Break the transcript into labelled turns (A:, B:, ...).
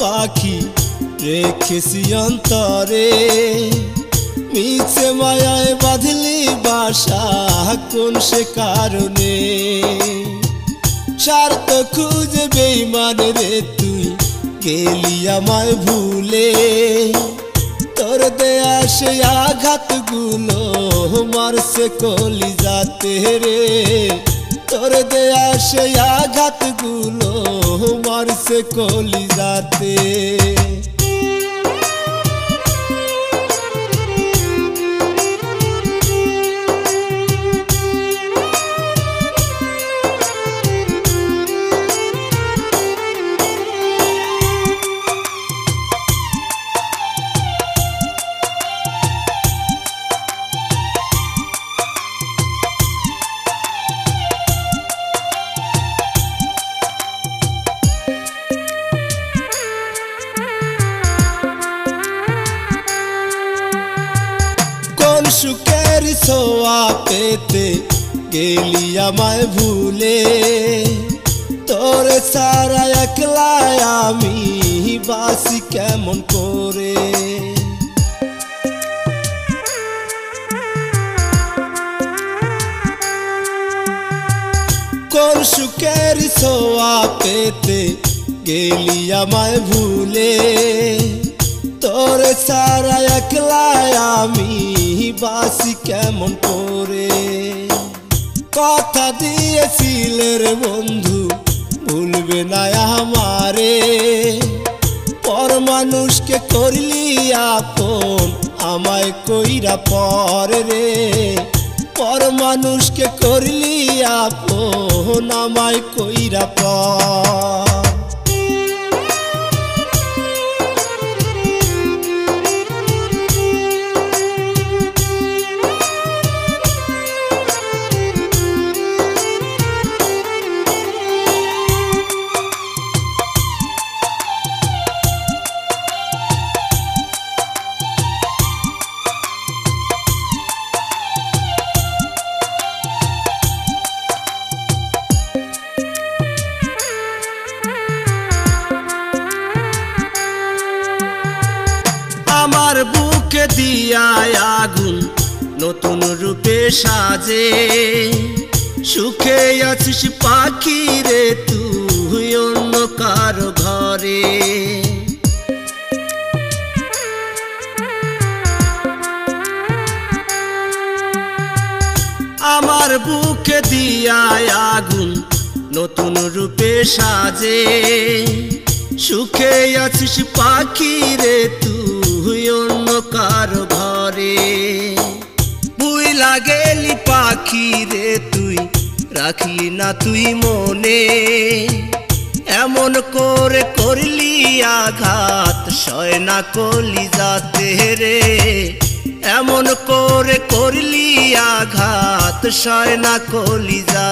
A: পাখি রেখেছি অন্তরে। মিছে মায়ায় বাঁধলি বাসা, কোন সে কারণে? স্বার্থ খুঁজে বেইমান রে তুই, গেলি আমায় ভুলে। তোর দেয়া সে আঘাতগুলো মারছে কলি যাতে রে। তোর দেয়া সে আঘাতগুলো মারছে কলি যাতে ছোয়া পেতে গেলি আমায় ভুলে তোর সারা একলা আমি বাসি কেমন করে কোন সুখের ছোয়া পেতে গেলি আমায় ভুলে তোর সারা একলা আমি বাসি কেমন করে? কথা দিয়েছিলে রে বন্ধু ভুলবে না আমারে। পর মানুষকে করলি আপন, আমায় কইরা পর রে। পর মানুষকে করলি আপন, আমায় কইরা পর। বুকে দিয়ায় আগুন নতুন রূপে সাজে। সুখে আছিস পাখি রে, তুই অন্য কারও ঘরে। আমার বুকে দিয়ায় আগুন নতুন রূপে সাজে। সুখে আছিস পাখি রে, তুই অন্য কারও ঘরে। বুই লাগেলি পাখি রে তুই, রাখলি না তুই মনে। এমন করে করলি আঘাত সয় না কলি যাতে রে। এমন করে করলি আঘাত সয় না কলি যা